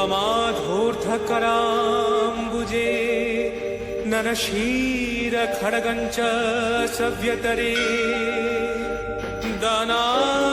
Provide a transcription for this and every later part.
त्वमाधूर्धकराम्बुजे नरशीरखड्गञ्च सव्यतरे दानाभीति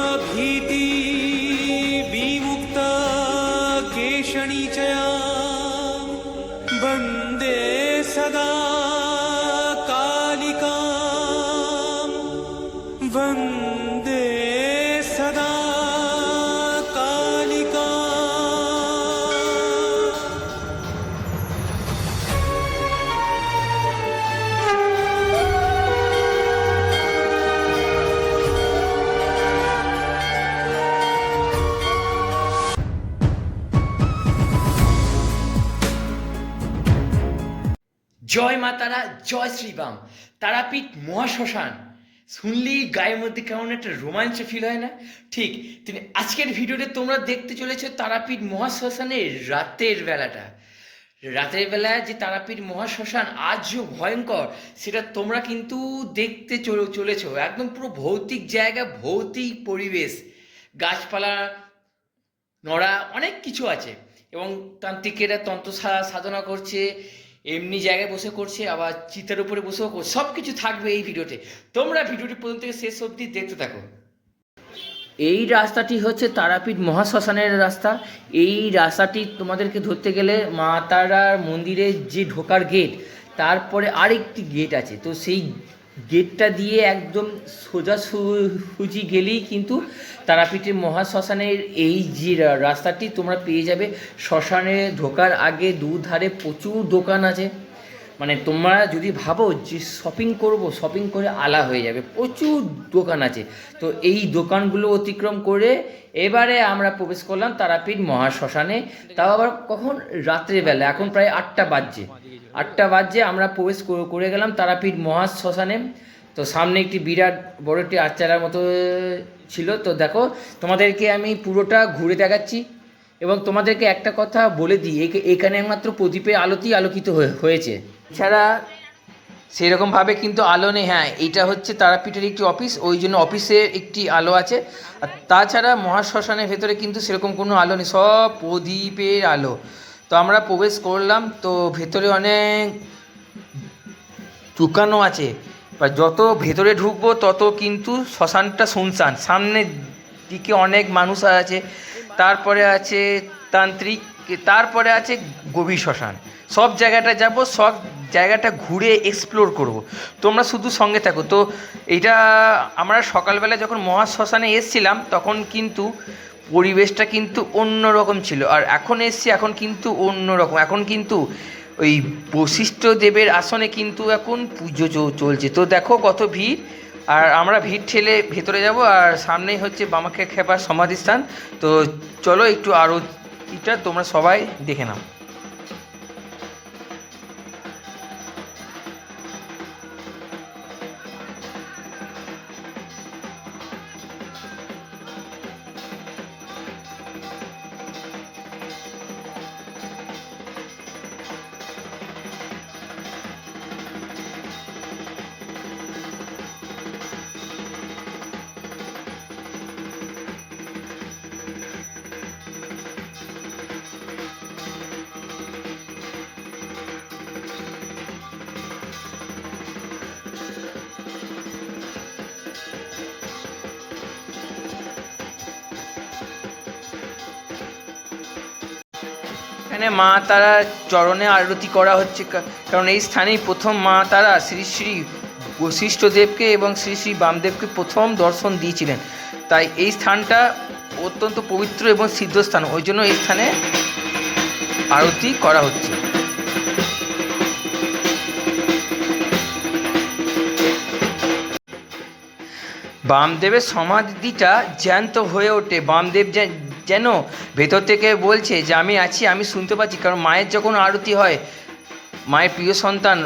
জয় মা তারা, জয় শ্রীরাম তারাপীঠ মহাশ্মশান। শুনলেই গায়ের মধ্যে কেমন একটা রোমাঞ্চ ফিল হয় না? ঠিক, তিনি আজকের ভিডিওতে তোমরা দেখতে চলেছো তারাপীঠ মহাশ্মশানের রাতের বেলাটা। রাতের বেলায় যে তারাপীঠ মহাশ্মশান আজও ভয়ঙ্কর, সেটা তোমরা কিন্তু দেখতে চলে, চলেছো। একদম পুরো ভৌতিক জায়গা, ভৌতিক পরিবেশ। গাছপালা, নড়া, অনেক কিছু আছে। এবং তান্ত্রিকেরা তন্ত্র সাধনা করছে। এমনি জায়গায় বসে করছে, আবার চিতার উপরে বসেও করছে সব কিছু থাকবে এই ভিডিওতে। তোমরা ভিডিওটি পর্যন্ত থেকে শেষ অবধি দেখতে থাকো। এই রাস্তাটি হচ্ছে তারাপীঠ মহাশ্মশানের রাস্তা। এই রাস্তাটি তোমাদেরকে ধরতে গেলে মা তারার মন্দিরের যে ঢোকার গেট তারপরে আরেকটি গেট আছে। তো সেই গেটটা দিয়ে একদম সোজা সুজি গেলেই কিন্তু তারাপীঠের মহাশ্মশানের এই যে রাস্তাটি তোমরা পেয়ে যাবে। শ্মশানে ঢোকার আগে দুধারে প্রচুর দোকান আছে। মানে তোমরা যদি ভাবো যে শপিং করব শপিং করে আলা হয়ে যাবে। প্রচুর দোকান আছে। তো এই দোকানগুলো অতিক্রম করে এবারে আমরা প্রবেশ করলাম তারাপীঠ মহাশ্মশানে। তাও আবার কখন? রাত্রেবেলা। এখন প্রায় আটটা বাজছে। আটটা বাজে, আমরা প্রবেশ করে- গেলাম তারাপীঠ মহাশ্মশানে। তো সামনে একটি বিরাট বড় একটি আচ্চারার মতো ছিল। তো দেখো, তোমাদেরকে আমি পুরোটা ঘুরে দেখাচ্ছি এবং তোমাদেরকে একটা কথা বলে দিই। এখানে একমাত্র প্রদীপের আলোতেই আলোকিত হয়ে- হয়েছে। এছাড়া সেরকমভাবে কিন্তু আলো নেই। হ্যাঁ এটা হচ্ছে তারাপীঠের একটি অফিস, ওই জন্য অফিসের একটি আলো আছে। আর তাছাড়া মহাশ্মশানের ভেতরে কিন্তু সেরকম কোনো আলো নেই, সব প্রদীপের আলো। তো আমরা প্রবেশ করলাম, তো ভেতরে অনেক দোকানও আছে। বা যত ভেতরে ঢুকবো, তত কিন্তু শ্মশানটা শুনশান। সামনের দিকে অনেক মানুষ আছে। তারপরে আছে তান্ত্রিক, তারপরে আছে গভীর শ্মশান। সব জায়গাটা যাব, সব জায়গাটা ঘুরে এক্সপ্লোর করব। তোমরা শুধু সঙ্গে থাকো। তো এটা আমরা সকালবেলা যখন মহা শ্মশানে এসছিলাম, তখন কিন্তু পরিবেশটা কিন্তু অন্য রকম ছিল। আর এখন এসছি, এখন কিন্তু অন্যরকম। এখন কিন্তু ওই বশিষ্ঠ দেবের আসনে কিন্তু এখন পুজো চলছে। তো দেখো কত ভিড়। আর আমরা ভিড় ঠেলে ভেতরে যাব, আর সামনেই হচ্ছে বামাকে খেপার সমাধিস্থান। তো চলো একটু আরও এটা তোমরা সবাই দেখে নাও। এখানে মা তারা চরণে আরতি করা হচ্ছে কারণ এই স্থানেই প্রথম মা তারা শ্রী শ্রী বশিষ্ঠ দেবকে এবং শ্রী শ্রী বামদেবকে প্রথম দর্শন দিয়েছিলেন। তাই এই স্থানটা অত্যন্ত পবিত্র এবং সিদ্ধস্থান, ওই জন্য এই স্থানে আরতি করা হচ্ছে। বামদেবের সমাধিটা জ্যান্ত হয়ে ওঠে। বামদেব যেন ভেতর থেকে বলছে যে আমি আছি, আমি শুনতে পাচ্ছি। কারণ মায়ের যখন আরতি হয়, মায়ের প্রিয় সন্তান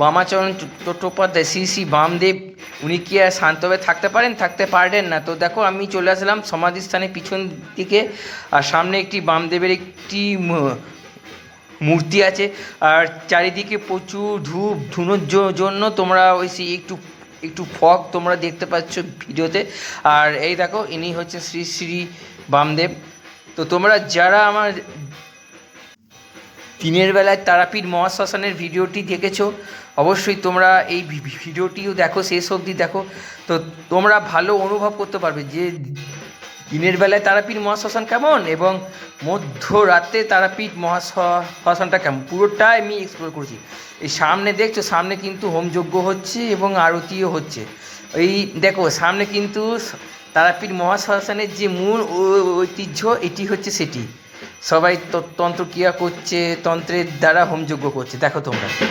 বামাচরণ চট্টোপাধ্যায়, শ্রী শ্রী বামদেব, উনি কি আর শান্তভাবে থাকতে পারেন? থাকতে পারলেন না। তো দেখো, আমি চলে আসলাম সমাধিস্থানের পিছন দিকে। আর সামনে একটি বামদেবের একটি মূর্তি আছে। আর চারিদিকে প্রচুর ধূপ, ধুনোর জন্য তোমরা ওই সেই একটু একটু ফগ তোমরা দেখতে পাচ্ছ ভিডিওতে। আর এই দেখো, ইনি হচ্ছে শ্রী শ্রী বামদেব। তো তোমরা যারা আমার দিনের বেলায় তারাপীঠ মহাশ্মশানের ভিডিওটি দেখেছ, অবশ্যই তোমরা এই ভিডিওটিও দেখো, শেষ অবধি দেখো। তো তোমরা ভালো অনুভব করতে পারবে যে দিনের বেলায় তারাপীঠ মহাশ্মশান কেমন? এবং মধ্যরাতে তারাপীঠ মহাশ্মশানটা কেমন? পুরোটাই আমি এক্সপ্লোর করেছি। এই সামনে দেখছ, সামনে কিন্তু হোমযজ্ঞ হচ্ছে এবং আরতিও হচ্ছে। এই দেখো, সামনে কিন্তু তারাপীঠ মহাশ্মশানের যে মূল ঐতিহ্য, এটি হচ্ছে সেটি। সবাই ত- তন্ত্রক্রিয়া করছে, তন্ত্রের দ্বারা হোমযজ্ঞ করছে। দেখো তোমরা।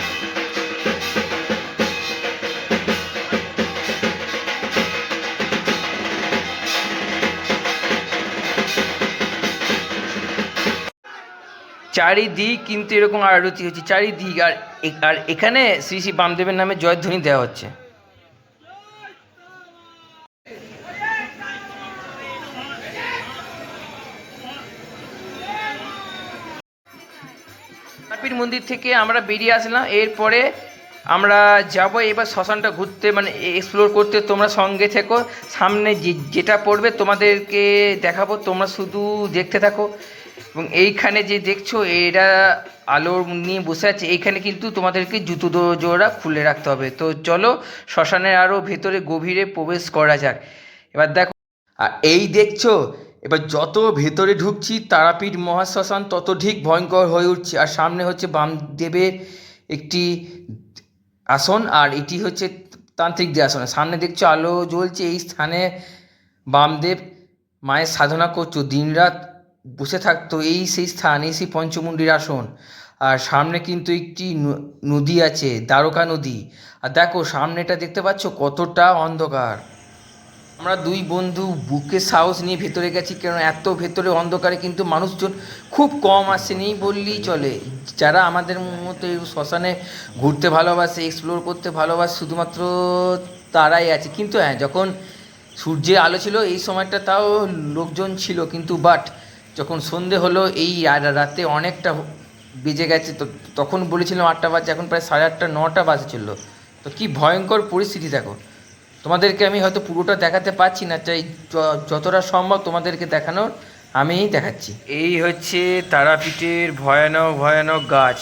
চারিদিক কিন্তু এরকম আরতি হচ্ছে, চারিদিক আর আর এখানে শ্রী শ্রী বামদেবের নামে জয়ধ্বনি দেওয়া হচ্ছে। মন্দির থেকে আমরা বেরিয়ে আসলাম, এরপরে আমরা যাব এবার শ্মশানটা ঘুরতে মানে এক্সপ্লোর করতে, তোমরা সঙ্গে থেকো, সামনে যেটা পড়বে তোমাদেরকে দেখাবো, তোমরা শুধু দেখতে থাকো। এবং এইখানে যে দেখছ, এরা আলোর নিয়ে বসে আছে, এইখানে কিন্তু তোমাদেরকে জুতো জোড়া খুলে রাখতে হবে। তো চলো, শ্মশানের আরও ভেতরে গভীরে প্রবেশ করা যাক। এবার দেখো, আর এই দেখছ, এবার যত ভেতরে ঢুকছি, তারাপীঠ মহাশ্মশান তত ঠিক ভয়ঙ্কর হয়ে উঠছে। আর সামনে হচ্ছে বামদেবের একটি আসন, আর এটি হচ্ছে তান্ত্রিক যে আসন। সামনে দেখছ আলো জ্বলছে, এই স্থানে বামদেব মায়ের সাধনা করছ। দিনরাত বসে থাকতো, এই সেই স্থান, এই সেই পঞ্চমুণ্ডির আসন। আর সামনে কিন্তু একটি নদী আছে, দ্বারকা নদী। আর দেখো, সামনেটা দেখতে পাচ্ছ কতটা অন্ধকার। আমরা দুই বন্ধু বুকে সাহস নিয়ে ভেতরে গেছি কারণ এত ভেতরে অন্ধকারে কিন্তু মানুষজন খুব কম আসেনি বললেই চলে। যারা আমাদের মতো এই শ্মশানে ঘুরতে ভালোবাসে এক্সপ্লোর করতে ভালোবাসে, শুধুমাত্র তারাই আছে। কিন্তু হ্যাঁ যখন সূর্যের আলো ছিল, এই সময়টা তাও লোকজন ছিল কিন্তু বাট যখন সন্ধে হলো, এই রাতে অনেকটা বেজে গেছে, তো তখন বলেছিলাম আটটা বাজে, এখন প্রায় সাড়ে আটটা, নটা বাজে তো কি ভয়ঙ্কর পরিস্থিতি দেখো। তোমাদেরকে আমি হয়তো পুরোটা দেখাতে পারছি না চাই যতটা সম্ভব তোমাদেরকে দেখানোর আমি দেখাচ্ছি। এই হচ্ছে তারাপীঠের ভয়ানক ভয়ানক গাছ।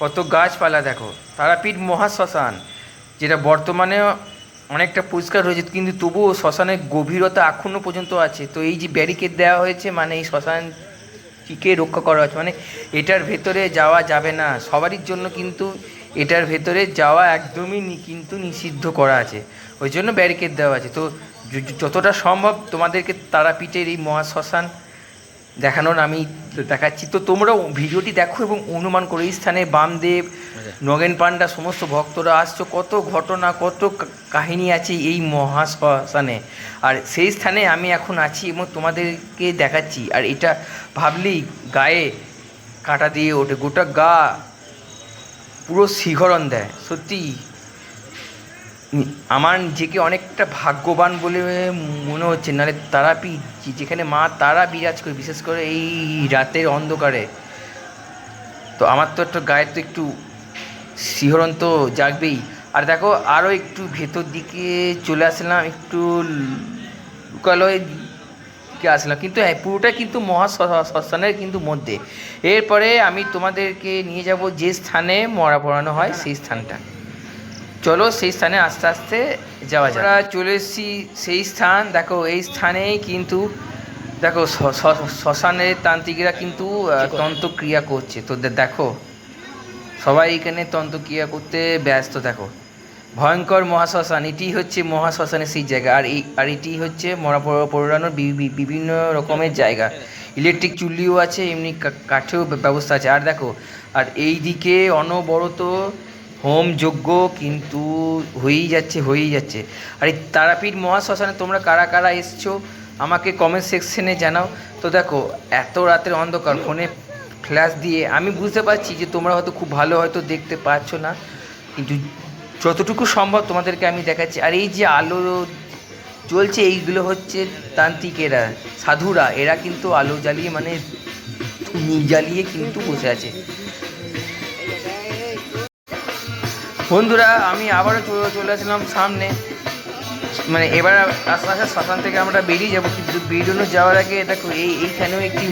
কত গাছপালা দেখো। তারাপীঠ মহাশ্মশান, যেটা বর্তমানে অনেকটা পরিষ্কার হয়েছে কিন্তু তবুও শ্মশানের গভীরতা এখনও পর্যন্ত আছে। তো এই যে ব্যারিকেড দেওয়া হয়েছে মানে এই শ্মশানটিকে রক্ষা করা হয়েছে মানে এটার ভেতরে যাওয়া যাবে না। সবারই জন্য কিন্তু এটার ভেতরে যাওয়া একদমই কিন্তু নিষিদ্ধ করা আছে। ওই জন্য ব্যারিকেড দেওয়া আছে। তো যতটা সম্ভব তোমাদেরকে তারাপীঠের এই মহাশ্মশান দেখানোর আমি দেখাচ্ছি। তো তোমরাও ভিডিওটি দেখো এবং অনুমান করো এই স্থানে বামদেব নগেন পান্ডা সমস্ত ভক্তরা আসছো। কত ঘটনা কত কাহিনী আছে এই মহাশ্মশানে। আর সেই স্থানে আমি এখন আছি এবং তোমাদেরকে দেখাচ্ছি। আর এটা ভাবলেই গায়ে কাঁটা দিয়ে ওঠে। গোটা গা পুরো শিহরণ দেয়। সত্যি আমার নিজেকে অনেকটা ভাগ্যবান বলে মনে হচ্ছে, নাহলে তারাপীঠ যেখানে মা তারা বিরাজ করে, বিশেষ করে এই রাতের অন্ধকারে। তো আমার তো একটা গায়ের তো একটু শিহরণ তো জাগবেই। আর দেখো আরও একটু ভেতর দিকে চলে আসলাম, একটু লোকালয়ের দিকে আসলাম। কিন্তু হ্যাঁ পুরোটা কিন্তু মহা শ্মশানের কিন্তু মধ্যে। এরপরে আমি তোমাদেরকে নিয়ে যাব যে স্থানে মরা পড়ানো হয়, সেই স্থানটা। চলো সেই স্থানে আস্তে আস্তে যাওয়া আমরা চলে এসেছি সেই স্থান। দেখো এই স্থানেই কিন্তু দেখো শ্মশানের তান্ত্রিকরা কিন্তু তন্ত্রক্রিয়া করছে। তো দেখো সবাই এখানে তন্ত্রক্রিয়া করতে ব্যস্ত দেখো। ভয়ঙ্কর মহাশ্মশান এটি হচ্ছে মহাশ্মশানের সেই জায়গা। আর এই আর এটি হচ্ছে মরা পড়া- পোড়ানোর বিভিন্ন রকমের জায়গা। ইলেকট্রিক চুল্লিও আছে এমনি কাঠেও ব্যবস্থা আছে। আর দেখো আর এই দিকে অনবরত হোম যজ্ঞ কিন্তু হয়েই যাচ্ছে হয়েই যাচ্ছে। আর এই তারাপীঠ মহাশ্মশানে তোমরা কারা কারা এসছো, আমাকে কমেন্ট সেকশনে জানাও। তো দেখো, এত রাতের অন্ধকার ফোনে ফ্ল্যাশ দিয়ে আমি বুঝতে পারছি যে তোমরা হয়তো খুব ভালো হয়তো দেখতে পাচ্ছ না, কিন্তু যতটুকু সম্ভব তোমাদেরকে আমি দেখাচ্ছি। আর এই যে আলো জ্বলছে, এইগুলো হচ্ছে তান্ত্রিকেরা, সাধুরা। এরা কিন্তু আলো জ্বালিয়ে মানে জ্বালিয়ে কিন্তু বসে আছে। বন্ধুরা, আমি আবারও চলে আসলাম সামনে। মানে এবার আস্তে আস্তে শ্মশান থেকে আমরা বেরিয়ে যাব, কিন্তু বেরোনো যাওয়ার আগে দেখো এই এইখানেও একটি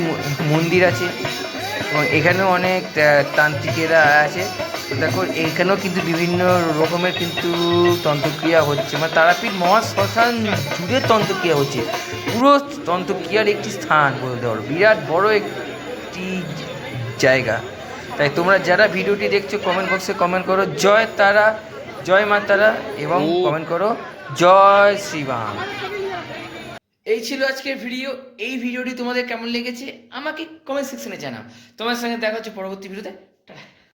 মন্দির আছে। এবং এখানেও অনেক তান্ত্রিকেরা আছে। দেখো, এখানেও কিন্তু বিভিন্ন রকমের কিন্তু তন্ত্রক্রিয়া হচ্ছে। মানে তারাপীঠ মহা শ্মশান জুড়ে তন্ত্রক্রিয়া হচ্ছে। পুরো তন্ত্রক্রিয়ার একটি স্থান বলতে পারো। বিরাট বড় একটি জায়গা। তাই তোমরা যারা ভিডিওটি দেখছ কমেন্ট বক্সে কমেন্ট করো জয় তারা জয় মা তারা এবং কমেন্ট করো জয় শ্রীরাম এই ছিল আজকের ভিডিও। এই ভিডিওটি তোমাদের কেমন লেগেছে আমাকে কমেন্ট সেকশনে জানাও। তোমার সঙ্গে দেখা হচ্ছে পরবর্তী ভিডিওতে।